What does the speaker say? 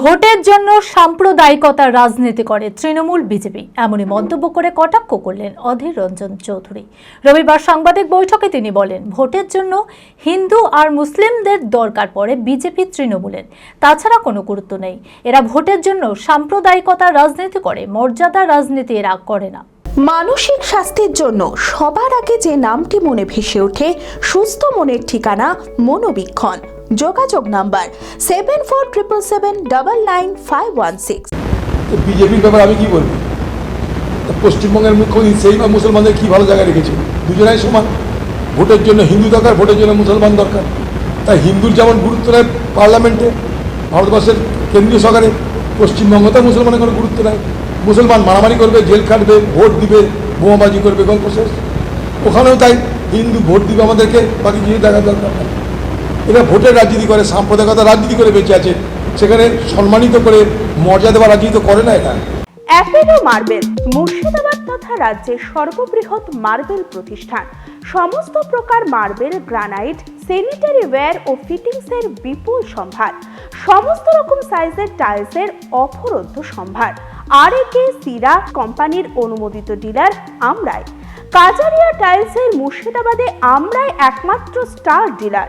ভোটের জন্য সাম্প্রদায়িকতার রাজনীতি করে তৃণমূল বিজেপি। এমনই মন্তব্য করে কটাক্ষ করলেন অধীর রঞ্জন চৌধুরী। রবিবার সাংবাদিক বৈঠকে তিনি বলেন, ভোটের জন্য হিন্দু আর মুসলিমদের দরকার পড়ে বিজেপি তৃণমূলের। তাছাড়া কোনো গুরুত্ব নেই। এরা ভোটের জন্য সাম্প্রদায়িকতার রাজনীতি করে মর্যাদার রাজনীতি এরা করে না। মানসিক স্বাস্থ্যের জন্য সবার আগে যে নামটি মনে ভেসে ওঠে, সুস্থ মনের ঠিকানা মনোবীক্ষণ। যোগাযোগ number seven four triple seven double nine five one six বিজেপির ব্যাপারে আমি কি বলব? পশ্চিমবঙ্গের মুখ্যমন্ত্রী সেই বা মুসলমানদের কি ভালো জায়গায় রেখেছে? দুজনাই সমান। ভোটের জন্য হিন্দু দরকার, ভোটের জন্য মুসলমান দরকার। তাই হিন্দুর যেমন গুরুত্ব নেয় পার্লামেন্টে, ভারতবর্ষের কেন্দ্রীয় সরকারে পশ্চিমবঙ্গতেও মুসলমানের কোনো গুরুত্ব নেয়। মুসলমান মারামারি করবে, জেল খাটবে, ভোট দিবে, বোমাবাজি করবে, গল্প শেষ। ওখানেও তাই হিন্দু ভোট দিবে আমাদেরকে, বাকি কিছু দেখার দরকার এরা ভোটের রাজনীতি করে সাম্প্রদায়িকতা রাজনীতি করে বেঁচে আছে। সেখানে সম্মানিত করে মর্যাদা দেওয়া রাজনীতি করে না এরা। অ্যাপেলো মার্বেল, মুর্শিদাবাদ তথা রাজ্যের সর্ববৃহৎ মার্বেল প্রতিষ্ঠান। সমস্ত প্রকার মার্বেল, গ্রানাইট স্যানিটারি ওয়্যার ও ফিটিংসের বিপুল সম্ভার। সমস্ত রকম সাইজের টাইলসের অফরন্ত সম্ভার। আর একে সিরা কোম্পানির অনুমোদিত ডিলার আমরাই। কাজারিয়া টাইলসের মুর্শিদাবাদে আমরাই একমাত্র স্টার ডিলার